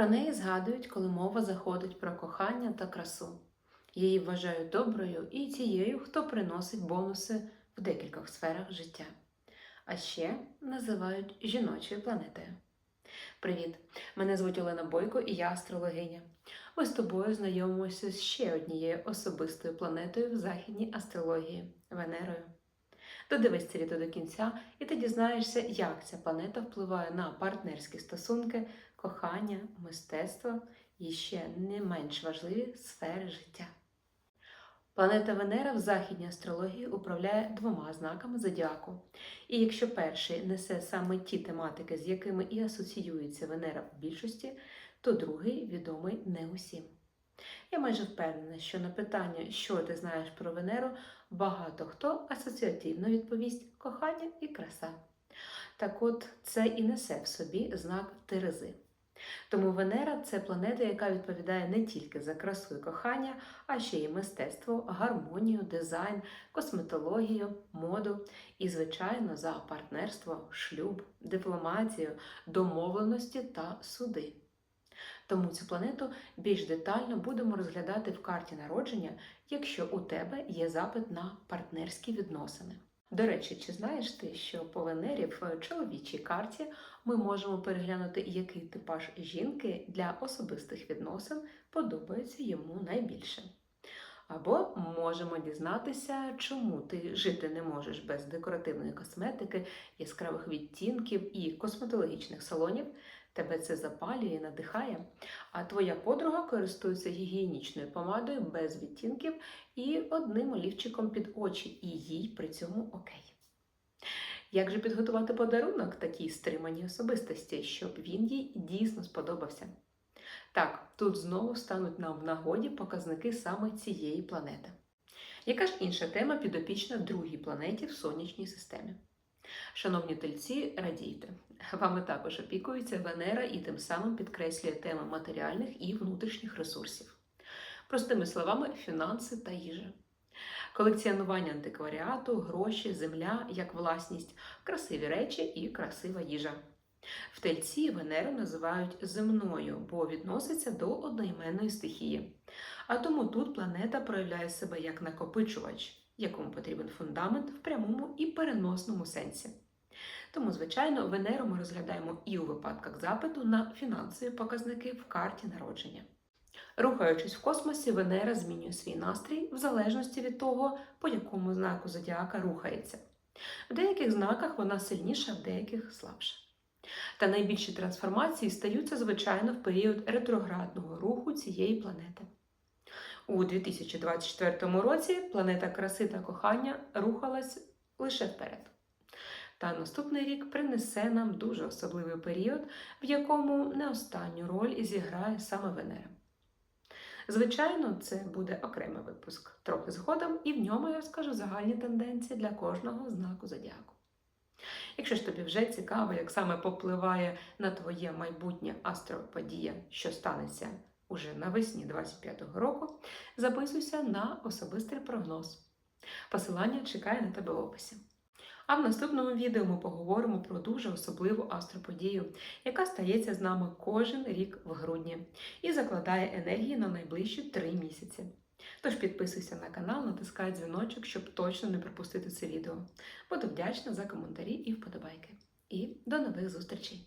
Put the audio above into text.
Про неї згадують, коли мова заходить про кохання та красу. Її вважають доброю і тією, хто приносить бонуси в декількох сферах життя. А ще називають жіночою планетою. Привіт! Мене звуть Олена Бойко і я астрологиня. Ми з тобою знайомимося з ще однією особистою планетою в західній астрології Венерою. Додивись це відео до кінця, і ти дізнаєшся, як ця планета впливає на партнерські стосунки, кохання, мистецтво і ще не менш важливі сфери життя. Планета Венера в західній астрології управляє двома знаками зодіаку. І якщо перший несе саме ті тематики, з якими і асоціюється Венера в більшості, то другий відомий не усім. Я майже впевнена, що на питання, що ти знаєш про Венеру, багато хто асоціативно відповість кохання і краса. Так от це і несе в собі знак Терези. Тому Венера це планета, яка відповідає не тільки за красу і кохання, а ще й мистецтво, гармонію, дизайн, косметологію, моду і, звичайно, за партнерство, шлюб, дипломатію, домовленості та суди. Тому цю планету більш детально будемо розглядати в карті народження, якщо у тебе є запит на партнерські відносини. До речі, чи знаєш ти, що по Венері в чоловічій карті ми можемо переглянути, який типаж жінки для особистих відносин подобається йому найбільше? Або можемо дізнатися, чому ти жити не можеш без декоративної косметики, яскравих відтінків і косметологічних салонів. Тебе це запалює, надихає, а твоя подруга користується гігієнічною помадою без відтінків і одним олівчиком під очі, і їй при цьому окей. Як же підготувати подарунок такій стриманій особистості, щоб він їй дійсно сподобався? Так, тут знову стануть нам в нагоді показники саме цієї планети. Яка ж інша тема підопічна другій планеті в сонячній системі? Шановні тельці, радійте, вами також опікується Венера і тим самим підкреслює теми матеріальних і внутрішніх ресурсів. Простими словами, фінанси та їжа. Колекціонування антикваріату, гроші, земля як власність, красиві речі і красива їжа. В тельці Венеру називають земною, бо відноситься до одноіменної стихії. А тому тут планета проявляє себе як накопичувач, якому потрібен фундамент в прямому і переносному сенсі. Тому, звичайно, Венеру ми розглядаємо і у випадках запиту на фінансові показники в карті народження. Рухаючись в космосі, Венера змінює свій настрій в залежності від того, по якому знаку зодіака рухається. В деяких знаках вона сильніша, в деяких слабша. Та найбільші трансформації стаються, звичайно, в період ретроградного руху цієї планети. У 2024 році планета краси та кохання рухалась лише вперед. Та наступний рік принесе нам дуже особливий період, в якому не останню роль зіграє саме Венера. Звичайно, це буде окремий випуск, трохи згодом, і в ньому я розкажу загальні тенденції для кожного знаку зодіаку. Якщо ж тобі вже цікаво, як саме попливає на твоє майбутнє астроподія, що станеться уже навесні 25-го року, записуйся на особистий прогноз. Посилання чекає на тебе в описі. А в наступному відео ми поговоримо про дуже особливу астроподію, яка стається з нами кожен рік в грудні і закладає енергії на найближчі три місяці. Тож підписуйся на канал, натискай дзвіночок, щоб точно не пропустити це відео. Буду вдячна за коментарі і вподобайки. І до нових зустрічей!